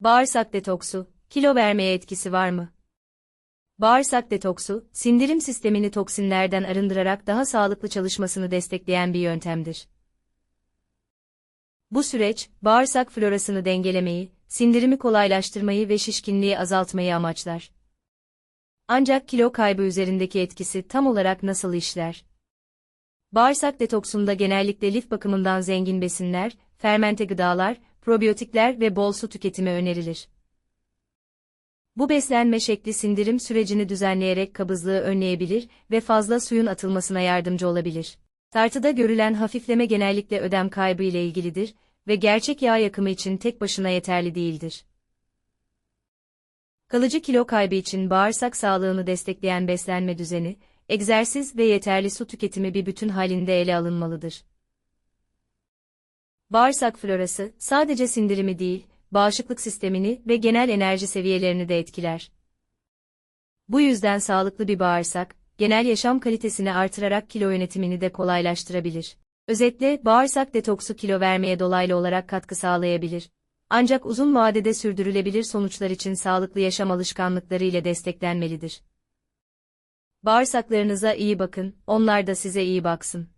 Bağırsak detoksu, kilo vermeye etkisi var mı? Bağırsak detoksu, sindirim sistemini toksinlerden arındırarak daha sağlıklı çalışmasını destekleyen bir yöntemdir. Bu süreç, bağırsak florasını dengelemeyi, sindirimi kolaylaştırmayı ve şişkinliği azaltmayı amaçlar. Ancak kilo kaybı üzerindeki etkisi tam olarak nasıl işler? Bağırsak detoksunda genellikle lif bakımından zengin besinler, fermente gıdalar, probiyotikler ve bol su tüketimi önerilir. Bu beslenme şekli sindirim sürecini düzenleyerek kabızlığı önleyebilir ve fazla suyun atılmasına yardımcı olabilir. Tartıda görülen hafifleme genellikle ödem kaybı ile ilgilidir ve gerçek yağ yakımı için tek başına yeterli değildir. Kalıcı kilo kaybı için bağırsak sağlığını destekleyen beslenme düzeni, egzersiz ve yeterli su tüketimi bir bütün halinde ele alınmalıdır. Bağırsak florası, sadece sindirimi değil, bağışıklık sistemini ve genel enerji seviyelerini de etkiler. Bu yüzden sağlıklı bir bağırsak, genel yaşam kalitesini artırarak kilo yönetimini de kolaylaştırabilir. Özetle, bağırsak detoksu kilo vermeye dolaylı olarak katkı sağlayabilir. Ancak uzun vadede sürdürülebilir sonuçlar için sağlıklı yaşam alışkanlıkları ile desteklenmelidir. Bağırsaklarınıza iyi bakın, onlar da size iyi baksın.